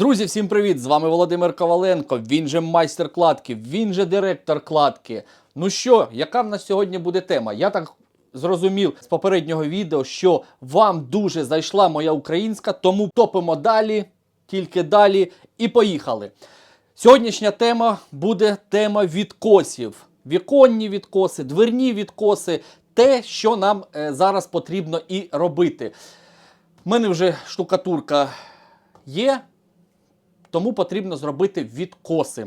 Друзі, всім привіт! З вами Володимир Коваленко. Він же майстер кладки, він же директор кладки. Ну що, яка в нас сьогодні буде тема? Я так зрозумів з попереднього відео, що вам дуже зайшла моя українська, тому топимо далі, тільки далі і поїхали. Сьогоднішня тема буде тема відкосів. Віконні відкоси, дверні відкоси, те, що нам е, зараз потрібно і робити. У мене вже штукатурка є, тому потрібно зробити відкоси.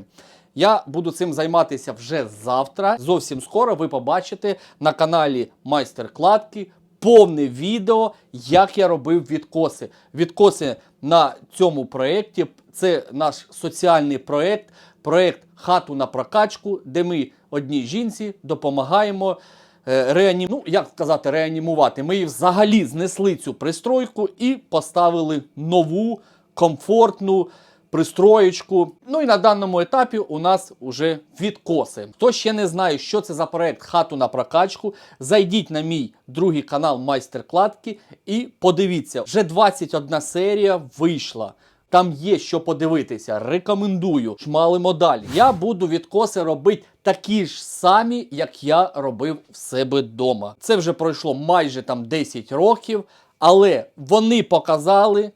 Я буду цим займатися вже завтра. Зовсім скоро ви побачите на каналі Майстер Кладки повне відео, як я робив відкоси. Відкоси на цьому проєкті. Це наш соціальний проєкт, проєкт хату на прокачку, де ми одній жінці допомагаємо. е, Реанім... Ну, як сказати, реанімувати. Ми її взагалі знесли цю пристройку і поставили нову, комфортну пристроєчку. Ну і на даному етапі у нас вже відкоси. Хто ще не знає, що це за проект хату на прокачку, зайдіть на мій другий канал Майстер Кладки і подивіться, вже 21 серія вийшла. Там є що подивитися. Рекомендую. Шмалимо далі. Я буду відкоси робити такі ж самі, як я робив в себе вдома. Це вже пройшло майже там 10 років, але вони показали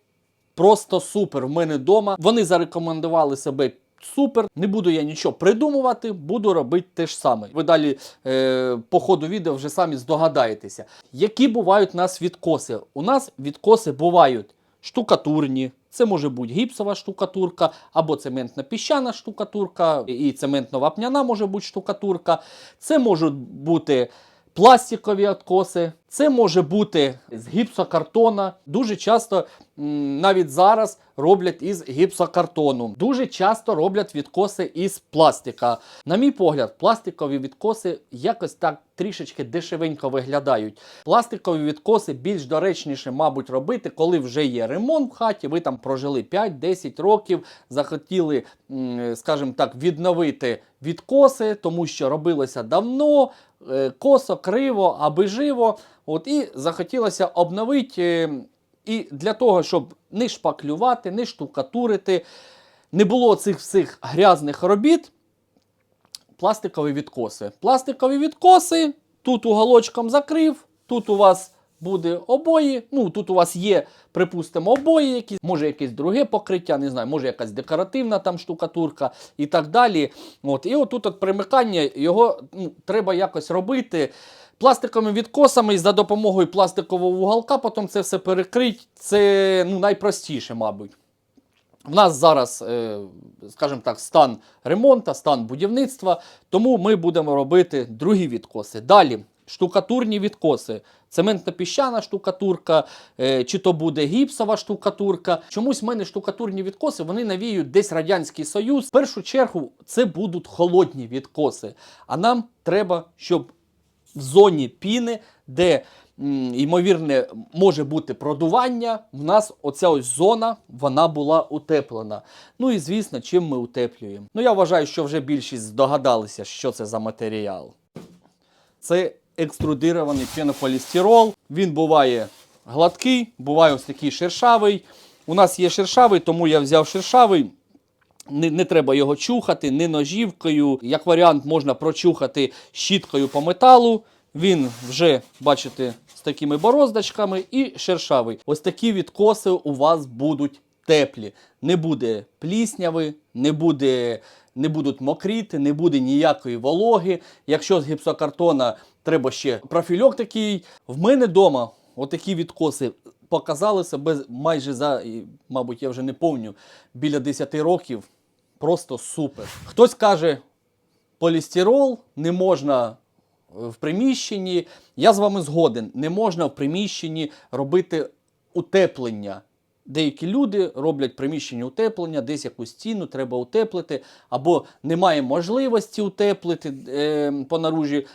просто супер в мене вдома. Вони зарекомендували себе. Супер, не буду я нічого придумувати, буду робити те ж саме. Ви далі е, по ходу відео вже самі здогадаєтеся. Які бувають у нас відкоси? У нас відкоси бувають штукатурні, це може бути гіпсова штукатурка, або цементно-піщана штукатурка, і цементно-вапняна може бути штукатурка. Це можуть бути пластикові відкоси, це може бути з гіпсокартона. Дуже часто, навіть зараз, роблять із гіпсокартону. Дуже часто роблять відкоси із пластика. На мій погляд, пластикові відкоси якось так трішечки дешевенько виглядають. Пластикові відкоси більш доречніше, мабуть, робити, коли вже є ремонт в хаті. Ви там прожили 5-10 років, захотіли, скажімо так, відновити відкоси, тому що робилося давно, косо, криво, аби живо. От і захотілося обновити. е, І для того, щоб не шпаклювати, не штукатурити, не було цих всіх грязних робіт, пластикові відкоси. Пластикові відкоси, тут уголочком закрив, тут у вас буде обої. Ну, тут у вас є, припустимо, обої, якісь, може якесь друге покриття, не знаю, може якась декоративна там штукатурка і так далі. От, і отут от примикання його ну, треба якось робити. Пластиковими відкосами і за допомогою пластикового уголка потім це все перекрить. Це ну, найпростіше, мабуть. В нас зараз, е, скажімо так, стан ремонту, стан будівництва, тому ми будемо робити другі відкоси. Далі штукатурні відкоси. Цементно-піщана штукатурка, е, чи то буде гіпсова штукатурка. Чомусь в мене штукатурні відкоси вони навіють десь Радянський Союз. В першу чергу це будуть холодні відкоси. А нам треба, щоб в зоні піни, де ймовірне може бути продування, в нас оця ось зона вона була утеплена. Ну і звісно, чим ми утеплюємо. Ну я вважаю, що вже більшість здогадалися, що це за матеріал. Це екструдирований пенополістирол. Він буває гладкий, буває ось такий шершавий. У нас є шершавий, тому я взяв шершавий. Не, не треба його чухати, не ножівкою. Як варіант, можна прочухати щіткою по металу. Він вже, бачите, з такими бороздочками і шершавий. Ось такі відкоси у вас будуть теплі. Не буде плісняви, не буде. Не будуть мокріти, не буде ніякої вологи. Якщо з гіпсокартона треба ще профільок такий. В мене вдома отакі відкоси показали себе майже за, мабуть, я вже не помню, біля 10 років. Просто супер. Хтось каже, полістирол не можна в приміщенні. Я з вами згоден, не можна в приміщенні робити утеплення. Деякі люди роблять приміщення утеплення, десь якусь стіну треба утеплити, або немає можливості утеплити е, по наружі. Е,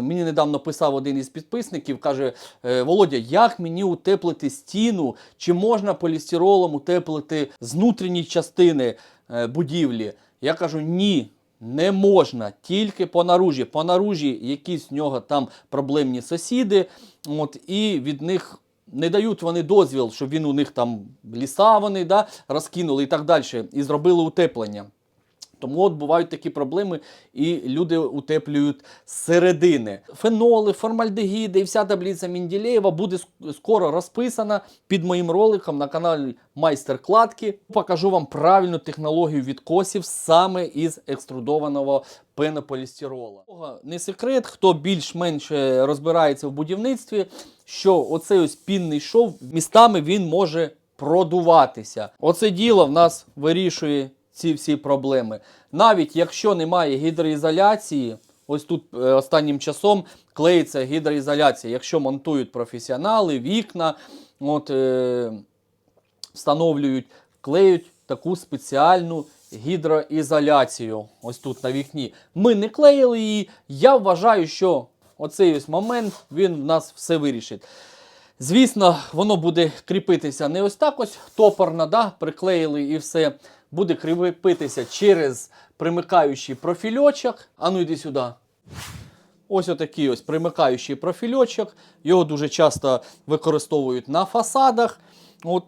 мені недавно писав один із підписників, каже: е, Володя, як мені утеплити стіну? Чи можна полістиролом утеплити з внутрішньої частини е, будівлі? Я кажу, ні. Не можна тільки по наружі. По наружі якісь в нього там проблемні сусіди, от, і від них не дають вони дозвіл, щоб він у них там ліса вони да, розкинули і так далі, і зробили утеплення. Тому от бувають такі проблеми, і люди утеплюють з середини. Феноли, формальдегіди і вся таблиця Мінділеєва буде скоро розписана під моїм роликом на каналі Майстер Кладки. Покажу вам правильну технологію відкосів саме із екструдованого пенополістирола. Не секрет, хто більш-менш е, розбирається в будівництві, що оцей ось пінний шов містами він може продуватися. Оце діло в нас вирішує ці всі проблеми. Навіть якщо немає гідроізоляції, ось тут е, останнім часом клеїться гідроізоляція. Якщо монтують професіонали, вікна, от, е, встановлюють, клеють таку спеціальну гідроізоляцію. Ось тут на вікні. Ми не клеїли її. Я вважаю, що оцей ось момент він в нас все вирішить. Звісно, воно буде кріпитися не ось так ось топорно, да, приклеїли і все. Буде кріпитися через примикаючий профільочок. А ну йди сюди. Ось отакий ось примикаючий профільочок. Його дуже часто використовують на фасадах. От.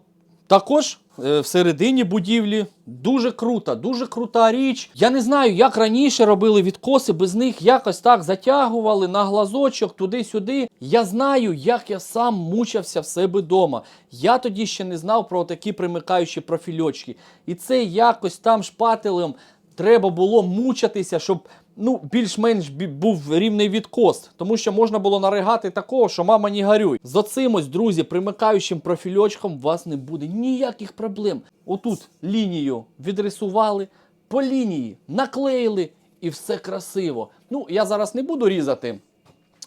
Також всередині будівлі дуже крута, дуже крута річ. Я не знаю, як раніше робили відкоси, без них якось так затягували на глазочок туди-сюди. Я знаю, як я сам мучався в себе вдома. Я тоді ще не знав про такі примикаючі профільочки. І це якось там шпателем треба було мучатися, щоб ну, більш-менш був рівний відкос. Тому що можна було наригати такого, що мама не горюй. З оцим ось, друзі, примикаючим профільочком у вас не буде ніяких проблем. Отут лінію відрисували, по лінії наклеїли і все красиво. Ну, я зараз не буду різати.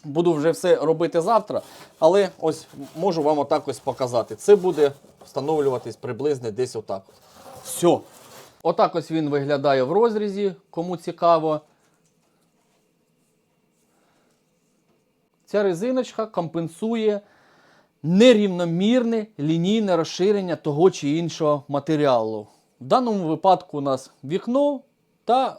Буду вже все робити завтра, але ось можу вам отак ось показати. Це буде встановлюватись приблизно десь отак. Все. Отак ось він виглядає в розрізі, кому цікаво. Ця резиночка компенсує нерівномірне лінійне розширення того чи іншого матеріалу. В даному випадку у нас вікно та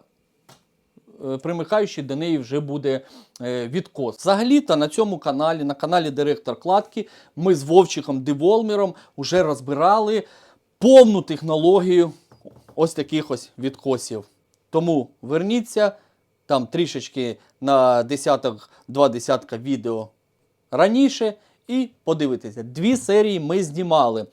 е, примикаючий до неї вже буде е, відкос. Взагалі-то на цьому каналі, на каналі Директор Кладки, ми з Вовчиком Деволміром вже розбирали повну технологію ось таких ось відкосів. Тому верніться там трішечки на десяток, два десятка відео раніше і подивитися. Дві серії ми знімали.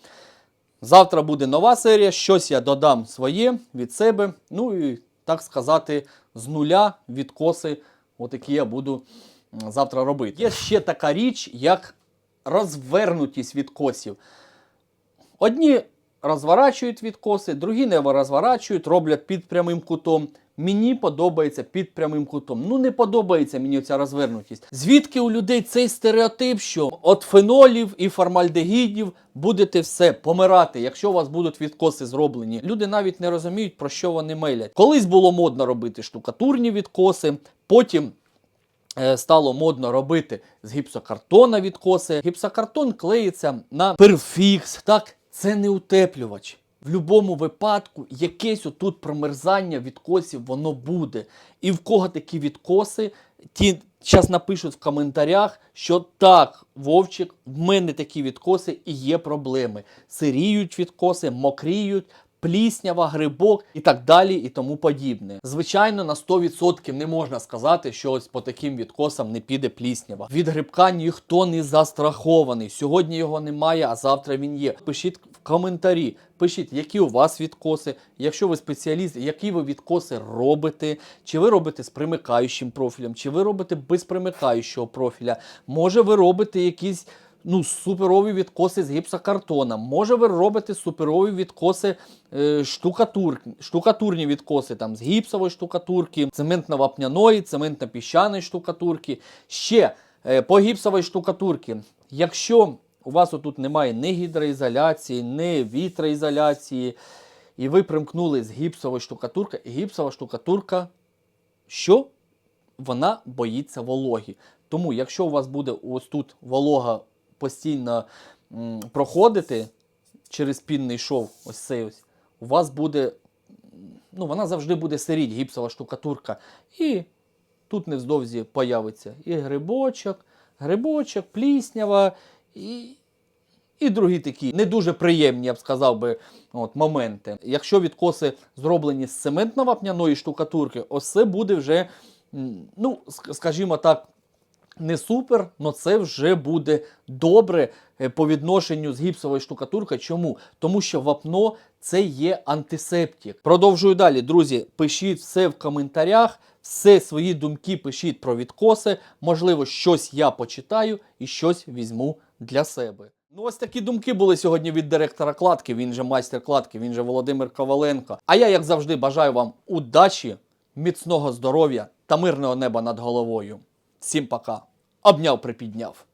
Завтра буде нова серія, щось я додам своє від себе. Ну і так сказати, з нуля відкоси, отакі я буду завтра робити. Є ще така річ, як розвернутість відкосів. Одні розворачують відкоси, другі не розворачують, роблять під прямим кутом. Мені подобається під прямим кутом. Ну не подобається мені ця розвернутість. Звідки у людей цей стереотип, що от фенолів і формальдегідів будете все помирати, якщо у вас будуть відкоси зроблені. Люди навіть не розуміють, про що вони мелять. Колись було модно робити штукатурні відкоси, потім е, стало модно робити з гіпсокартона відкоси. Гіпсокартон клеїться на перфікс. Так, це не утеплювач. В будь-якому випадку якесь отут промерзання відкосів воно буде. І в кого такі відкоси, ті зараз напишуть в коментарях, що так, Вовчик, в мене такі відкоси і є проблеми. Сиріють відкоси, мокріють, пліснява, грибок і так далі, і тому подібне. Звичайно, на 100% не можна сказати, що ось по таким відкосам не піде пліснява. Від грибка ніхто не застрахований. Сьогодні його немає, а завтра він є. Пишіть в коментарі, пишіть, які у вас відкоси. Якщо ви спеціаліст, які ви відкоси робите, чи ви робите з примикаючим профілем, чи ви робите без примикаючого профіля. Може, ви робите якісь ну, суперові відкоси з гіпсокартона. Може, ви робите суперові відкоси е, штукатур, штукатурні відкоси там, з гіпсової штукатурки, цементно-вапняної, цементно-піщаної штукатурки. Ще е, по гіпсовій штукатурці. Якщо у вас отут немає ні гідроізоляції, ні вітроізоляції, і ви примкнули з гіпсової штукатурки, гіпсова штукатурка, що? Вона боїться вологі. Тому, якщо у вас буде ось тут волога постійно проходити через пінний шов, ось цей ось, у вас буде, ну, вона завжди буде сиріть, гіпсова штукатурка. І тут невздовзі появиться і грибочок, грибочок, пліснява, і І другі такі не дуже приємні, я б сказав би, от, моменти. Якщо відкоси зроблені з цементно-вапняної штукатурки, ось це буде вже, ну, скажімо так, не супер, але це вже буде добре е, по відношенню з гіпсовою штукатуркою. Чому? Тому що вапно це є антисептик. Продовжую далі, друзі. Пишіть все в коментарях, все свої думки пишіть про відкоси. Можливо, щось я почитаю і щось візьму для себе. Ну, ось такі думки були сьогодні від директора кладки. Він же майстер кладки, він же Володимир Коваленко. А я, як завжди, бажаю вам удачі, міцного здоров'я та мирного неба над головою. Всім пока. Обняв, припідняв.